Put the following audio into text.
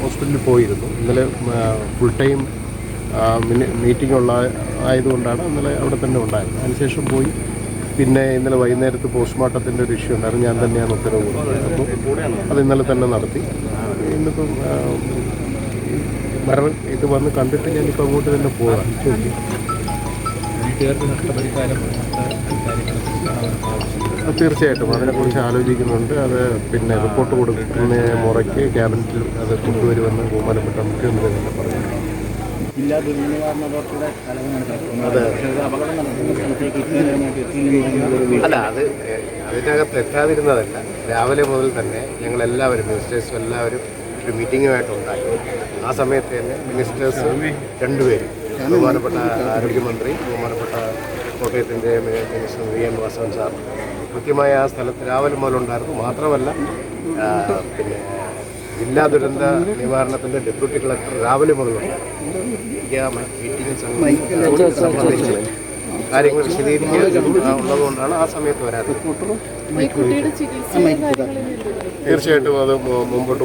ഹോസ്പിറ്റലിൽ പോയിരുന്നു. ഇന്നലെ ഫുൾ ടൈം മീറ്റിംഗ് ഉള്ള ആയതുകൊണ്ടാണ് ഇന്നലെ അവിടെ തന്നെ ഉണ്ടായിരുന്നത്. അതിനുശേഷം പോയി. പിന്നെ ഇന്നലെ വൈകുന്നേരത്ത് പോസ്റ്റ്മോർട്ടത്തിന്റെ ഒരു ഇഷ്യൂ ഉണ്ടായിരുന്നു. ഞാൻ തന്നെയാണ് ഉത്തരവ് കൊടുത്തത്. അപ്പോൾ അത് ഇന്നലെ തന്നെ നടത്തി. ഇന്നിപ്പം മരണം ഇത് വന്ന് കണ്ടിട്ട് ഞാനിപ്പോൾ അങ്ങോട്ട് തന്നെ പോകാം വീട്ടുകാർക്ക് നഷ്ടപരിഹാരം തീർച്ചയായിട്ടും. അതിനെക്കുറിച്ച് ആലോചിക്കുന്നുണ്ട്. അത് പിന്നെ റിപ്പോർട്ട് കൊടുക്കുന്ന മുറയ്ക്ക് ക്യാബിനറ്റിൽ അത് കൊണ്ടുവരുമെന്ന് ബഹുമാനപ്പെട്ട മുഖ്യമന്ത്രി തന്നെ പറഞ്ഞു. ജില്ലാ ദുരന്ത നിവാരണ അതോറിറ്റിയുടെ അല്ല അത് അതിനകത്ത് എത്താതിരുന്നതല്ല. രാവിലെ മുതൽ തന്നെ ഞങ്ങളെല്ലാവരും മിനിസ്റ്റേഴ്സും എല്ലാവരും ഒരു മീറ്റിങ്ങുമായിട്ടുണ്ടായി ആ സമയത്ത് തന്നെ മിനിസ്റ്റേഴ്സ് രണ്ടുപേരും ബഹുമാനപ്പെട്ട ആരോഗ്യമന്ത്രി ബഹുമാനപ്പെട്ട കോട്ടയത്തിന്റെ ശ്രീ എം വാസവൻ സാർ കൃത്യമായ ആ സ്ഥലത്ത് രാവിലെ മുതലുണ്ടായിരുന്നു. മാത്രമല്ല പിന്നെ ജില്ലാ ദുരന്ത നിവാരണത്തിന്റെ ഡെപ്യൂട്ടി കളക്ടർ രാവിലെ മുതലുണ്ടായിരുന്നു. സംബന്ധിച്ച് കാര്യങ്ങൾ വിശദീകരിക്കുന്നതുകൊണ്ടാണ് ആ സമയത്ത് വരാതെ തീർച്ചയായിട്ടും അത് മുമ്പോട്ട്